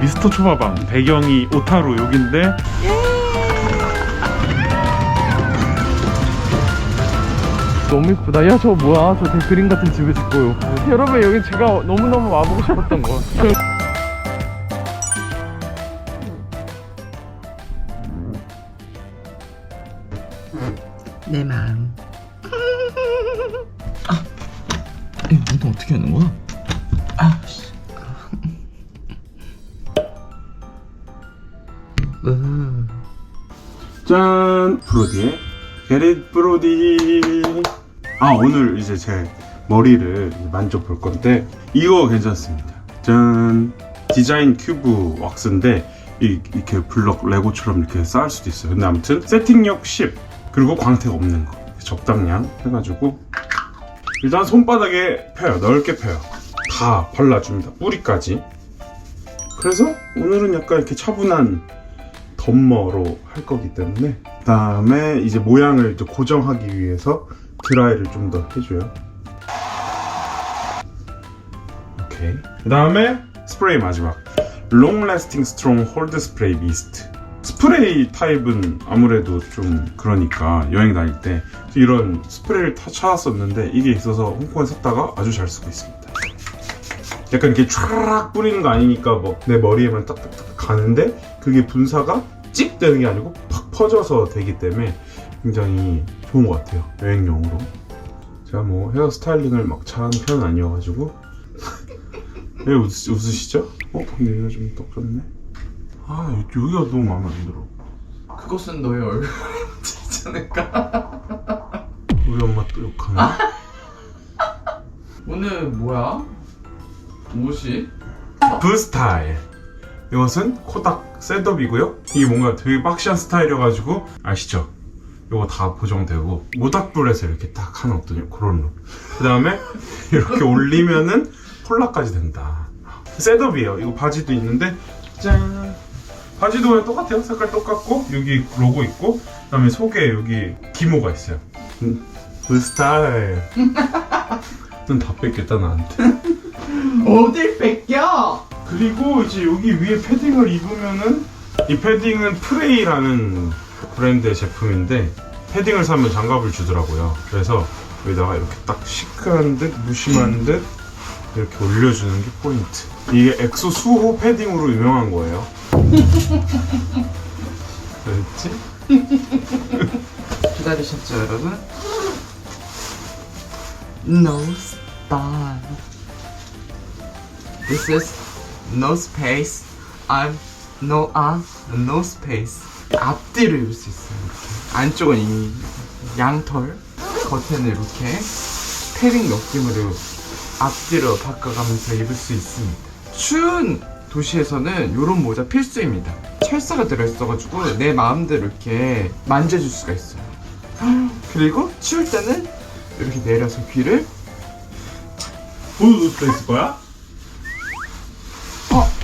미스터 초밥왕 배경이 오타루 여긴데 너무 이쁘다. 야, 저 뭐야? 저 되게 그림 같은 집을 짓고요. 여러분, 여기 제가 너무너무 와보고 싶었던 거. 저- 내 마음. 브로디의 게릿 브로디. 아 오늘 이제 제 머리를 만져볼 건데 이거 괜찮습니다. 짠. 디자인 큐브 왁스인데 이, 이렇게 블럭 레고처럼 이렇게 쌓을 수도 있어요. 근데 아무튼 세팅력 10 그리고 광택 없는 거. 적당량 해가지고 일단 손바닥에 펴요. 넓게 펴요. 다 발라줍니다. 뿌리까지. 그래서 오늘은 약간 이렇게 차분한 덤머로 할 거기 때문에 그 다음에 이제 모양을 이제 고정하기 위해서 드라이를 좀 더 해줘요. 오케이. 그 다음에 스프레이 마지막. Long Lasting Strong Hold Spray Mist. 스프레이 타입은 아무래도 좀 그러니까 여행 다닐 때 이런 스프레이를 타 찾았었는데 이게 있어서 홍콩에 샀다가 아주 잘 쓰고 있습니다. 약간 이렇게 촤락 뿌리는 거 아니니까 뭐 내 머리에만 딱딱딱 가는데 그게 분사가 찍 되는 게 아니고 팍 퍼져서 되기 때문에 굉장히 좋은 것 같아요 여행용으로 제가 뭐 헤어 스타일링을 막 잘하는 편은 아니어가지고 왜 웃, 웃으시죠? 어? 근데 여기가 좀 떡졌네 아 여기- 여기가 너무 마음에 안 들어 그것은 너의 얼굴 않을까? 우리 엄마 또 욕하네 오늘 뭐야? 옷이? 브스타일 이것은 코닥 셋업이고요. 이게 뭔가 되게 박시한 스타일이어가지고 아시죠? 이거 다 보정되고 모닥불에서 이렇게 딱 하는 어떤 그런 룩 그 다음에 이렇게 올리면은 폴라까지 된다. 셋업이에요. 이거 바지도 있는데 짠. 바지도 그냥 똑같아요. 색깔 똑같고 여기 로고 있고 그 다음에 속에 여기 기모가 있어요. 음, 브스타일. 넌다 뺏겠다 나한테. 어딜 뺏겨? 그리고 이제 여기 위에 패딩을 입으면은 이 패딩은 프레이라는 브랜드의 제품인데 패딩을 사면 장갑을 주더라고요. 그래서 여기다가 이렇게 딱 시크한 듯 무심한 듯 이렇게 올려주는 게 포인트. 이게 엑소 수호 패딩으로 유명한 거예요. 그렇지? 기다리셨죠, 여러분? No style. This is no space. I'm no on, no space. 앞뒤를 입을 수 있어요. 이렇게. 안쪽은 이 양털, 겉에는 이렇게 패딩 느낌으로 앞뒤로 바꿔가면서 입을 수 있습니다. 추운 도시에서는 이런 모자 필수입니다. 철사가 들어있어가지고 내 마음대로 이렇게 만져줄 수가 있어요. 그리고 추울 때는 이렇게 내려서 귀를 보여줄 수 있을 거야?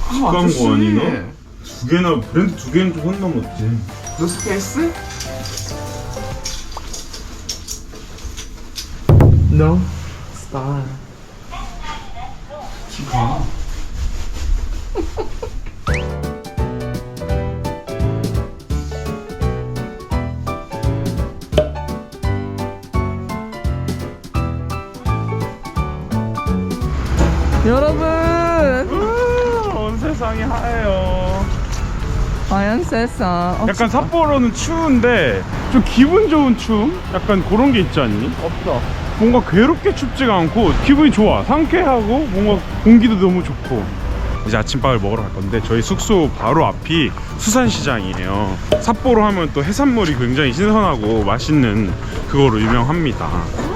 광고 아니나? 두 개나 브랜드 두 개는 좀선 넘었지. 노스페이스? No style. 가. 여러분! 온 세상이 하얘요. 아연 세상. 어, 약간 삿포로는 추운데 좀 기분 좋은 추움? 약간 그런 게 있지 않니? 없어. 뭔가 괴롭게 춥지가 않고 기분이 좋아 상쾌하고 뭔가 공기도 너무 좋고 이제 아침밥을 먹으러 갈 건데 저희 숙소 바로 앞이 수산시장이에요 삿포로 하면 또 해산물이 굉장히 신선하고 맛있는 그거로 유명합니다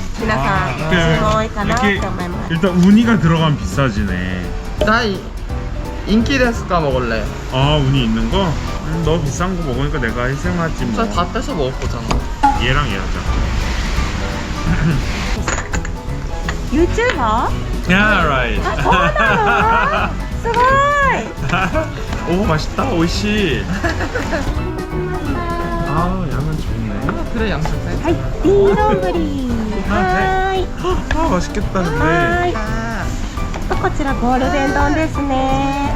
皆さん注文多いかなって思います 일단 우니가 들어가면 비싸지네 나 이- 인기 데스까 먹을래 아 우니 있는 거? 음, 너 비싼 거 먹으니까 내가 희생하지 뭐 저 다 뺏어 먹을 거잖아 얘랑 얘 하자 YouTuber? Yeah right あそうなのすごい 오 맛있다 오이시 아 양은 좋네 그래 양식대 はい、ビー丼 はーい。 아 맛있겠다 は 근데 ーい。とこちらゴールデン丼ですね。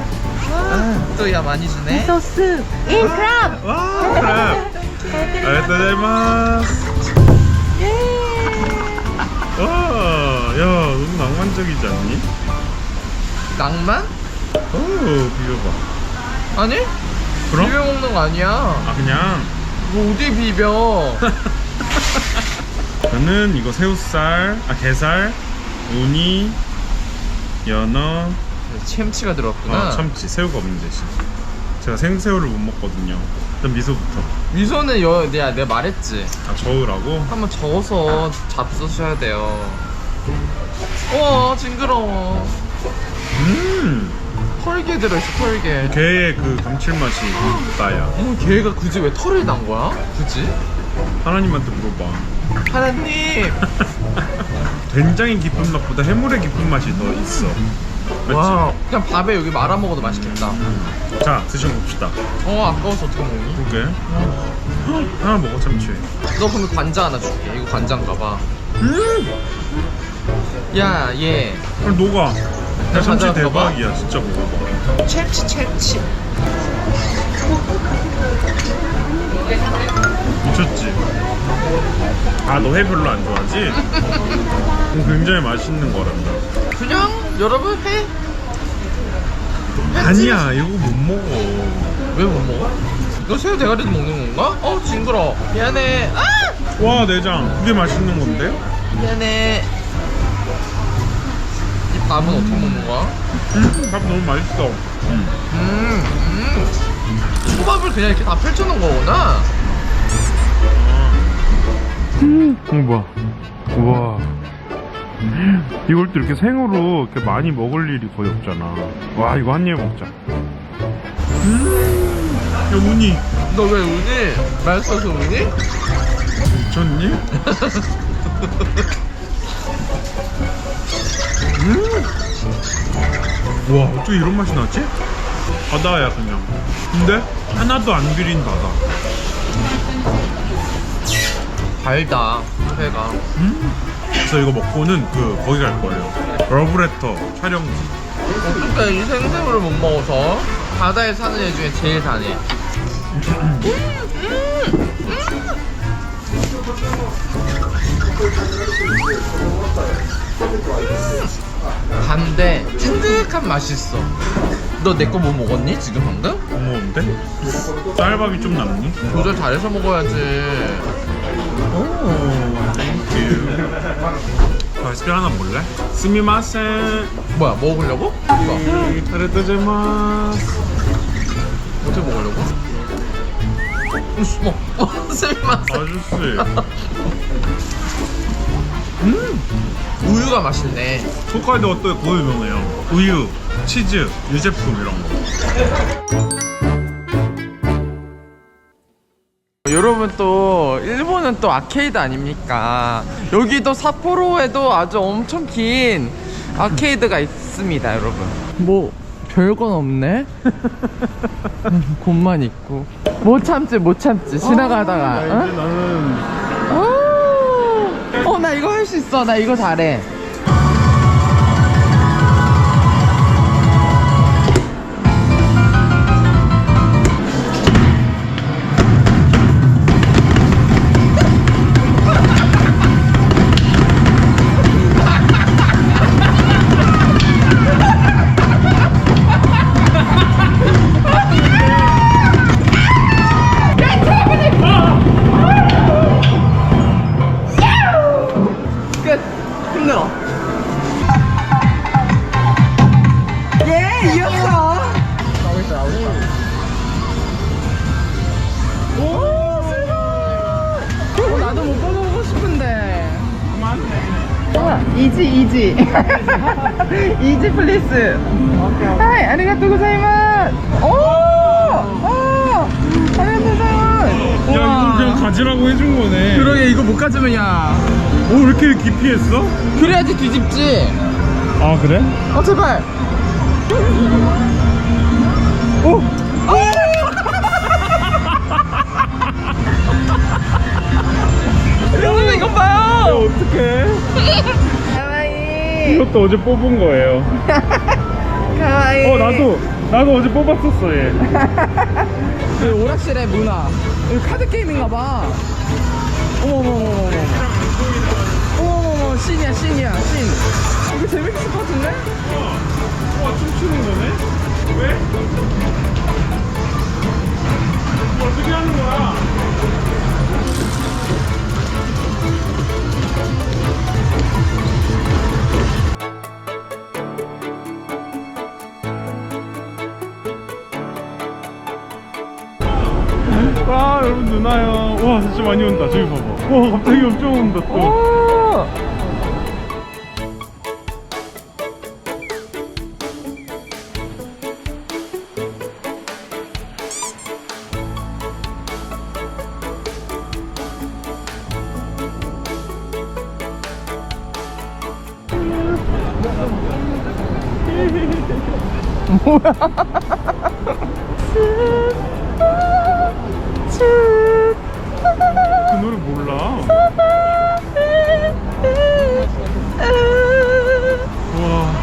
또야 많이 주네 味噌スープ、インクラブ。 와 그래 아리가토자이마스 와야 너무 낭만적이지 않니? 낭만? 오 비벼봐 아니? 그럼? 비벼 먹는 거 아니야 아 그냥 뭐 어디 비벼 저는 이거 새우살, 아 게살, 우니, 연어, 참치가 들어갔구나. 어, 참치, 새우가 없는 대신 제가 생새우를 못 먹거든요. 일단 미소부터. 미소는 여, 내가, 내가 말했지. 아 저으라고? 한번 저어서 잡수셔야 돼요. 우와 징그러워. 음! 털개 들어있어 털개 게의 그 감칠맛이 나야. 어, 걔가 굳이 왜 털을 난 거야? 굳이? 하나님한테 물어봐 하나님. 된장의 깊은 맛보다 해물의 깊은 맛이 더 있어. 맞지? 와 그냥 밥에 여기 말아 먹어도 맛있겠다. 자 드셔봅시다. 어 아까워서 어떻게 먹니? 그게. 하나 먹어 참치. 너 그러면 관자 하나 줄게. 이거 관자인가봐. 야얘. 그럼 녹아. 야, 참치. 대박이야 진짜 먹어봐. 첼치 첼치 미쳤지? 아 너 회 별로 안 좋아하지? 음, 굉장히 맛있는 거란다 그냥 여러분 해? 아니야 이거 못 먹어 왜 못 먹어? 너 새우 대가리도 먹는 건가? 어 징그러 미안해 아! 와 내장 그게 맛있는 건데? 미안해 이 밥은 어떻게 먹는 거야? 음, 밥 너무 맛있어 음. 음, 음. 초밥을 그냥 이렇게 다 펼쳐놓은 거구나 어 뭐야 우와 이걸 또 이렇게 생으로 이렇게 많이 먹을 일이 거의 없잖아 와 이거 한 입에 먹자 음야 우니 너 왜 우니? 맛있어서 우니? 미쳤니? 음. 와 어떻게 이런 맛이 나지? 바다야 그냥 근데 하나도 안 비린 바다 달다 회가 그래서 이거 먹고는 그 거기 갈 거예요 러브레터 촬영지 어떻게 이 생새우를 못 먹어서 바다에 사는 애 중에 제일 다네 단데 찐득한 맛이 있어 너 내 거 뭐 먹었니 지금 방금? 못 먹는데? 쌀밥이 좀 남니? 조절 잘해서 먹어야지 오 땡큐 맛있게 하나 볼래? 스미마센 뭐야 먹으려고? 이거 아리가토자이마스 어떻게 먹으려고? 뭐? 어, 쓸맛 아저씨 우유가 맛있네 홋카이도가 또 그거 유명해요 우유, 치즈, 유제품 이런 거 여러분 또 일본 은또 아케이드 아닙니까? 여기도 삿포로에도 아주 엄청 긴 아케이드가 있습니다, 여러분. 뭐 별건 없네. 곳만 있고. 못 참지, 못 참지. 지나가다가. 어? 나는 어, 나 이거 할 수 있어. 나 이거 잘해. 이지 이지 이지 플리스 하이 아리가또 고자이마스 오! 오! 아리가또 고자이마스 야 이거 그냥 가지라고 해준 거네 그러게 이거 못 가지면 야오왜 이렇게 깊이 했어? 그래야지 뒤집지 아 그래? 어 제발 오! 어떡해? 가와이. 이것도 어제 뽑은 거예요. 가와이. 어 나도 나도 어제 뽑았었어 얘. 그 오락실의 문화. 이거 카드 게임인가 봐. 어머머머머머. 어머머머 신이야 신이야 신 이거 재밌을 것 같은데? 와 춤추는 거네? 왜? 이거 어떻게 하는 거야? 와 여러분 누나요. 와 진짜 많이 온다. 저기 봐봐. 와 갑자기 엄청 온다 또 오! 그 노래 몰라 와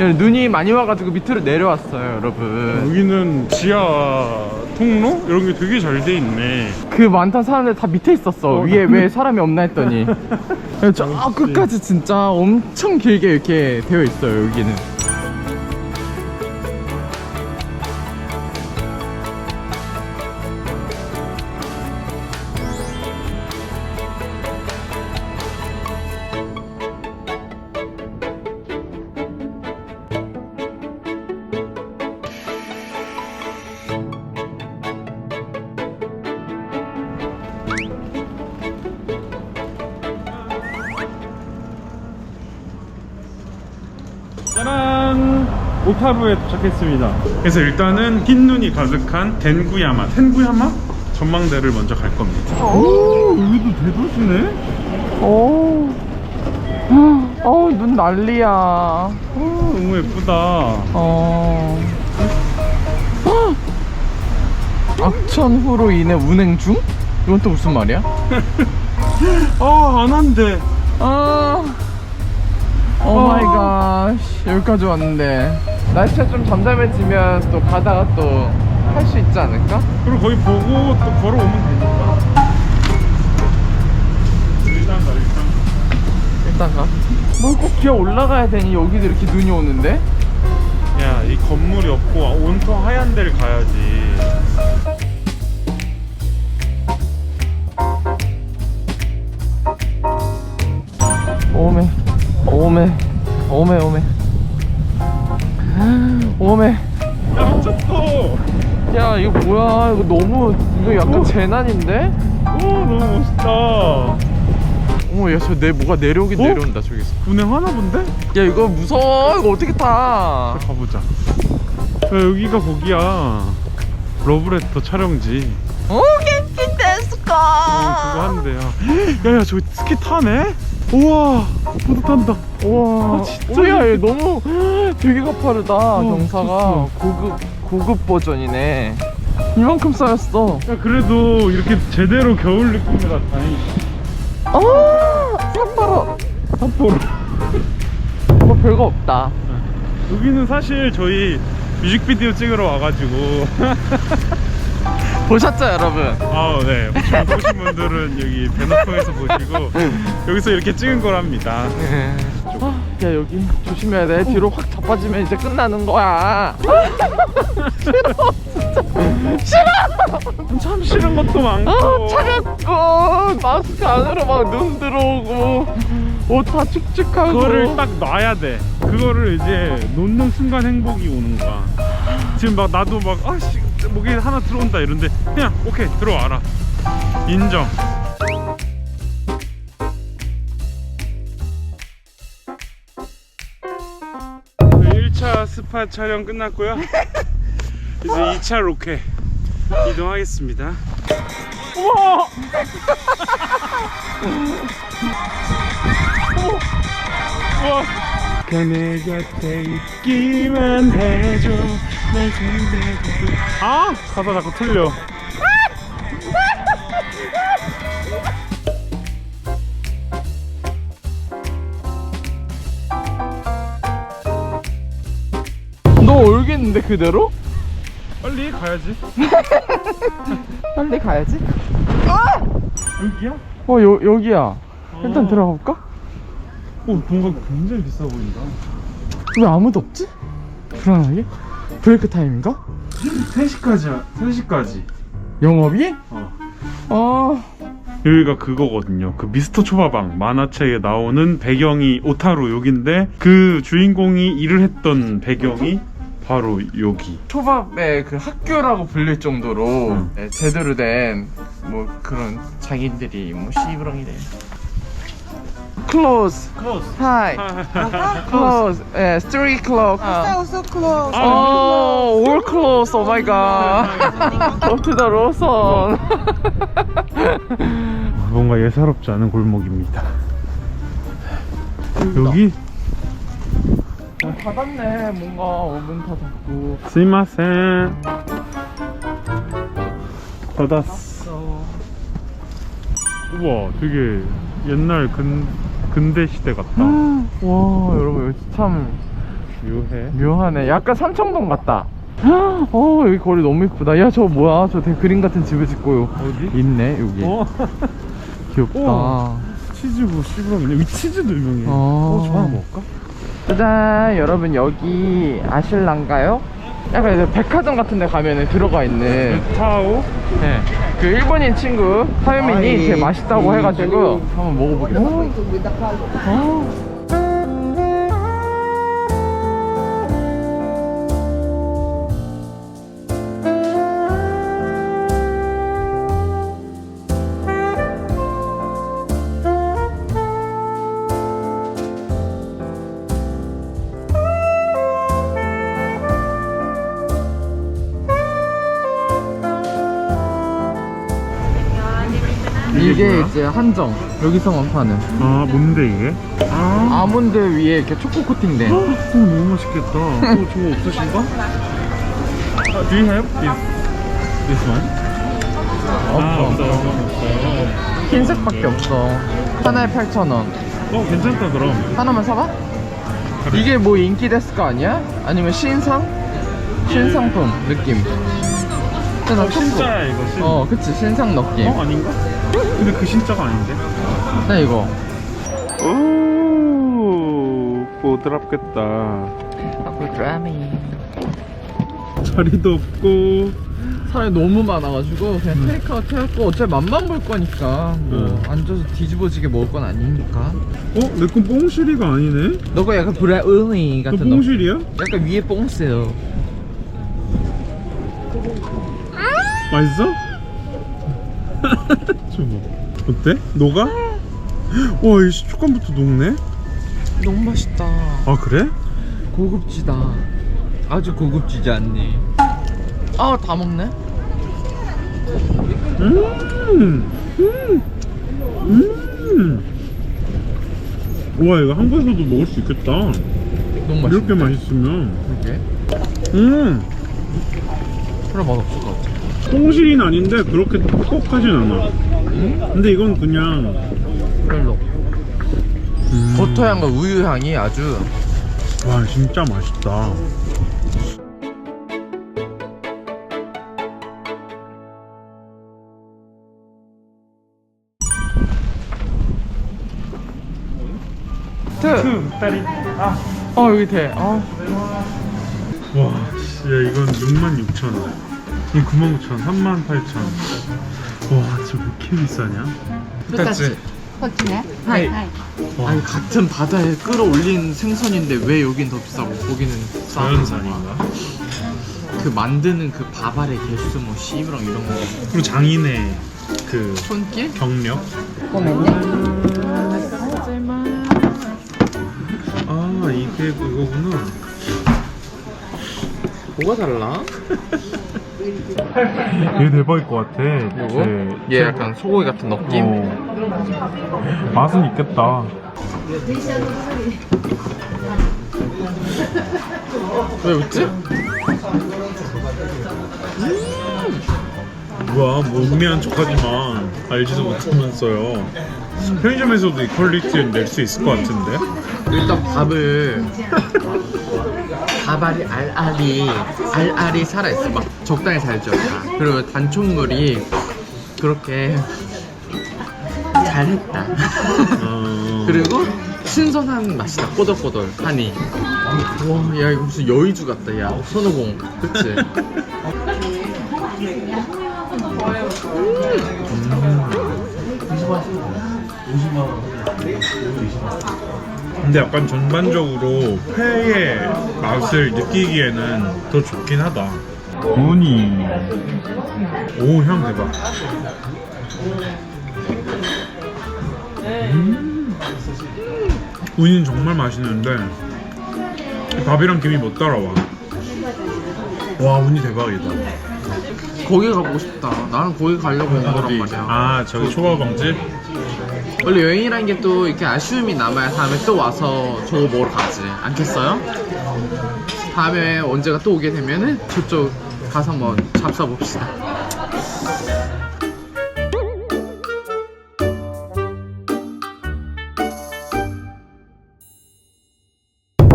야, 눈이 많이 와가지고 밑으로 내려왔어요, 여러분. 여기는 지하 통로 이런 게 되게 잘 돼 있네 그 많던 사람들 다 밑에 있었어. 위에 왜 사람이 없나 했더니. 저 끝까지 진짜 엄청 길게 이렇게 되어 있어요, 여기는. 오카부에 도착했습니다 그래서 일단은 흰 눈이 가득한 덴구야마 텐구야마 전망대를 먼저 갈 겁니다 오 여기도 대도시네 오. 어, 눈 난리야. 오, 너무 예쁘다 어. 악천후로 인해 운행 중? 이건 또 무슨 말이야? 아 안 한대 아. 오 마이 갓. 여기까지 왔는데. 날씨가 좀 잠잠해지면 또 가다가 또 할 수 있지 않을까? 그리고 거기 보고 또 걸어오면 되니까 일단 가 일단 일단 가. 뭘꼭 기어 올라가야 되니? 여기도 이렇게 눈이 오는데? 야이 건물이 없고 온통 하얀 데를 가야지 오메. 오메. 오메, 오메. 오메. 야 미쳤어 야, 이거 뭐야? 이거 너무, 이거 약간 오. 재난인데? 오 너무 멋있다 어머, 야, 저 내, 뭐가 내려오긴 어? 내려온다, 저기서. 운행 하나 본데? 야, 이거 무서워. 이거 어떻게 타? 가보자. 야, 여기가 거기야. 러브레터 촬영지. 오, 겐킨 데스까? 어, 그거 하는데요. 야야 저 스키 타네? 우와 탄다. 우와. 아, 진짜 오, 야, 얘 너무 되게 가파르다. 경사가 미쳤어. 고급 고급 버전이네. 이만큼 쌓였어. 야 그래도 이렇게 제대로 겨울 느낌이라 다행이다. 어, 삿포로. 삿포로. 뭐 별거 없다. 여기는 사실 저희 뮤직비디오 찍으러 와가지고 보셨죠, 여러분? 아 네. 못 보신 분들은 여기 배너 통해서 보시고 여기서 이렇게 찍은 거랍니다. 아, 야 여기 조심해야 돼. 뒤로 확 자빠지면 이제 끝나는 거야. 참 싫은 것도 많고. 아 차갑고 마스크 안으로 막 눈 들어오고 옷 다 축축하고. 그거를 딱 놔야 돼. 그거를 이제 놓는 순간 행복이 오는 거야. 지금 막 나도 막 아씨 목에 하나 들어온다 이런데 그냥 오케이 들어와라. 인정. 1차 스파 촬영 끝났고요. 이제 2차 로켓 이동하겠습니다. 우와! 우와! 그네 곁에 있기만 해줘 날 생각해도 아! 가사 자꾸 틀려 너 올겠는데 그대로? 빨리 가야지 빨리 가야지. 여기야? 어 여, 여기야. 일단 어. 들어가 볼까? 오 뭔가 굉장히 비싸 보인다 왜 아무도 없지? 불안하게? 브레이크 타임인가? 3시까지야 3시까지 영업이? 어. 아 여기가 그거거든요. 그 미스터 초밥왕 만화책에 나오는 배경이 오타루 여기인데 그 주인공이 일을 했던 배경이 바로 여기. 초밥의 그 학교라고 불릴 정도로 응. 네, 제대로 된 뭐 그런 자기들이 뭐 씨부렁이래. Close. 클로스. Hi. Close. 예, street clock. also close. Oh, all close. Oh my god. Go to the Lawson. 뭔가 예사롭지 않은 골목입니다. 여기 어, 닫았네. 뭔가 문다 닫고. 스미마센. 닫았어. 우와, 되게 옛날 근 근대 시대 같다. 와, 여러분 여기 참 묘해. 묘하네. 약간 삼청동 같다. 어, 여기 거리 너무 이쁘다. 야, 저 뭐야? 저 되게 그림 같은 집을 짓고 어디? 있네, 여기. 어? 귀엽다. 우와. 치즈고 씨부렁이네. 여기 치즈도 유명해. 어. 어, 저 하나 먹을까? 짜잔, 여러분 여기 아실란가요? 약간 이제 백화점 같은 데 가면은 들어가 있는 타오? 네. 그 일본인 친구 하유민이 되게 맛있다고 해가지고 한번 먹어보겠습니다. 어. 이게 뭐야? 이제 한정 여기서만 파는 아, 뭔데 이게? 아, 아몬드 위에 이렇게 초코 코팅된 어, 너무 맛있겠다. 어, 저거 없으신가? 아, do you have this, this one? 아, 없어, 없어, 없어. 흰색밖에 없어 하나에 8,000원 어, 괜찮다, 그럼. 하나만 사봐? 이게 뭐 인기 데스가 아니야? 아니면 신상? 신상품 느낌 나 어, 진짜야, 이거. 신... 어 그치 신상 느낌 어, 아닌가? 근데 그 신자가 아닌데? 나 이거 오, 보드랍겠다. 아브드라미 자리도 없고. 사람이 너무 많아가지고 그냥 테이크아웃 해갖고 어차피 맛만 볼 거니까 뭐 응. 앉아서 뒤집어지게 먹을 건 아니니까 어, 내 건 뽕실이가 아니네? 너가 약간 브라우니 너 같은 너 뽕실이야? 약간 위에 뽕스요 맛있어? 저거 어때? 녹아? 와, 이 촉감부터 녹네? 너무 맛있다 아, 그래? 고급지다 아주 고급지지 않니 아 다 먹네 음, 음, 음. 와, 이거 한국에서도 먹을 수 있겠다. 너무 맛있어 이렇게 맛있으면. 그렇게 음, 그래 맛없을 것 같아 뽕실이는 아닌데 그렇게 퍽퍽하진 않아. 근데 이건 그냥 별로 음. 버터 향과 우유 향이 아주 와, 진짜 맛있다. 트! 아. 어 여기 돼 어. 와, 씨, 야, 이건 66,000원. 이 99,000원, 38,000원. 와, 진짜 왜 이렇게 비싸냐? 똑같지? 똑같네. 하이. 하이. 아니 같은 바다에 끌어올린 생선인데 왜 여긴 더 비싸고 거기는 싸고 자연산인가? 그 만드는 그 바발의 개수 뭐 씨부랑 이런 거 그리고 장인의 그 손길? 경력? 꼬맸네? 아, 이게 그거구나. 뭐가 달라? 얘 대박일 것 같아 요거? 얘 약간 소고기 같은 느낌? 어. 맛은 있겠다 왜 웃지? 뭐야 뭐 음미한 척하지만 알지도 못하면서요 편의점에서도 이 퀄리티를 낼수 있을 것 같은데 일단 밥을 밥알이 알알이 알알이 살아있어. 막 적당히 살죠. 다. 그리고 단촛물이 그렇게 잘했다. 어... 그리고 신선한 맛이다. 꼬들꼬들 하니. 와야 이거 무슨 여의주 같다 야. 손오공 그치? 근데 약간 전반적으로 회의 맛을 느끼기에는 더 좋긴 하다. 우니. 오 향 대박. 음. 우니는 정말 맛있는데 밥이랑 김이 못 따라와. 와 우니 대박이다. 거기 가보고 싶다. 나는 거기 가려고 온 거란 말이야 아 저기 초밥왕집? 원래 여행이라는 게 또 이렇게 아쉬움이 남아야 다음에 또 와서 저거 먹으러 가지 않겠어요? 다음에 언제가 또 오게 되면은 저쪽 가서 한번 잡숴봅시다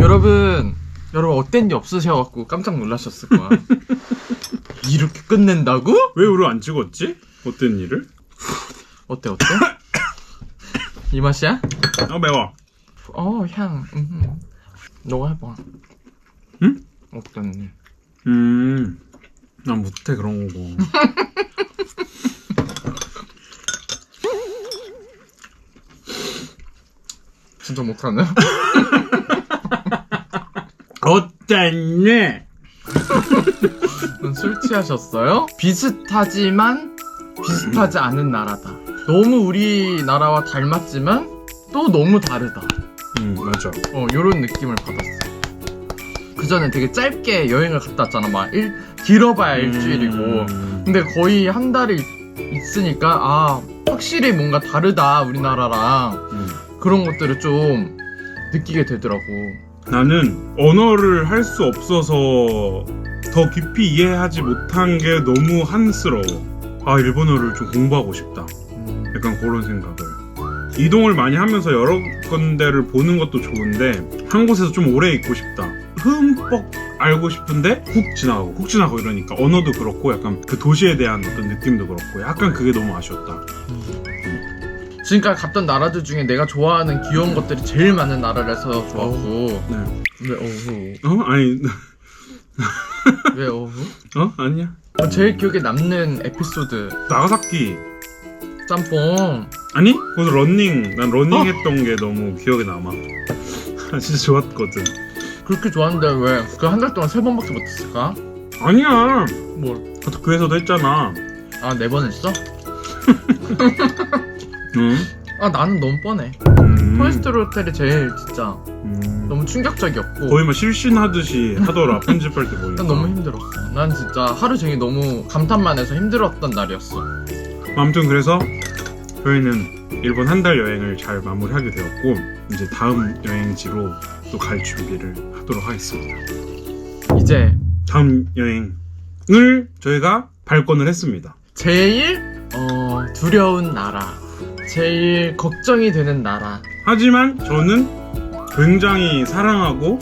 여러분 여러분 어땠니 없으셔갖고 깜짝 놀라셨을 거야 이렇게 끝낸다고? 왜 우리 안 찍었지? 어떤 일을? 어때 어때? 이 맛이야? 아 매워 어, 향. 음. 너가 해봐. 응? 어떠니? 음, 난 못해 그런 거. 진짜 못하네. 어땠네? 술 취하셨어요? 비슷하지만 비슷하지 않은 나라다. 너무 우리나라와 닮았지만 또 너무 다르다. 음, 맞아. 어, 요런 느낌을 받았어. 그 전에 되게 짧게 여행을 갔다 왔잖아. 막 일, 길어봐야 일주일이고. 음, 근데 거의 한 달이 있으니까 아 확실히 뭔가 다르다 우리나라랑 음. 그런 것들을 좀 느끼게 되더라고. 나는 언어를 할 수 없어서 더 깊이 이해하지 못한 게 너무 한스러워. 아, 일본어를 좀 공부하고 싶다. 음, 약간 그런 생각을. 이동을 많이 하면서 여러 군데를 보는 것도 좋은데 한 곳에서 좀 오래 있고 싶다. 흠뻑 알고 싶은데 훅 지나가고 훅 지나가고 이러니까 언어도 그렇고 약간 그 도시에 대한 어떤 느낌도 그렇고 약간 그게 너무 아쉬웠다. 지금까지 갔던 나라들 중에 내가 좋아하는 귀여운 것들이 제일 많은 나라라서 좋았고 네. 왜 어후 어? 아니 왜 어후 어? 아니야. 어, 제일 기억에 남는 에피소드 나가사키 짬뽕 아니? 거기서 런닝 난 러닝 어? 했던 게 너무 기억에 남아. 진짜 좋았거든. 그렇게 좋아하는데 왜 그 한 달 동안 세 번밖에 못했을까? 아니야. 뭘? 그 회사도 했잖아. 아 네 번 했어? 응? 아 나는 너무 뻔해 음. 토이스토리 호텔이 제일 진짜 음. 너무 충격적이었고 거의 막 실신하듯이 하더라 편집할 때 보니까. 난 너무 힘들었어 난 진짜 하루 종일 너무 감탄만 해서 힘들었던 날이었어 아무튼 그래서 저희는 일본 한 달 여행을 잘 마무리하게 되었고 이제 다음 여행지로 또 갈 준비를 하도록 하겠습니다. 이제 다음 여행을 저희가 발권을 했습니다. 제일 어, 두려운 나라 제일 걱정이 되는 나라 하지만 저는 굉장히 사랑하고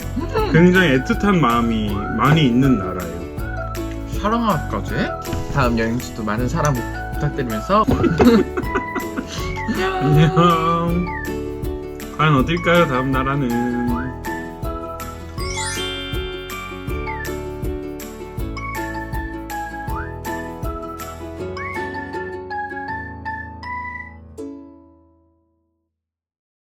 굉장히 애틋한 마음이 많이 있는 나라예요. 사랑할까지 다음 여행지도 많은 사랑 부탁드리면서 안녕. 과연 어딜까요? 다음 나라는.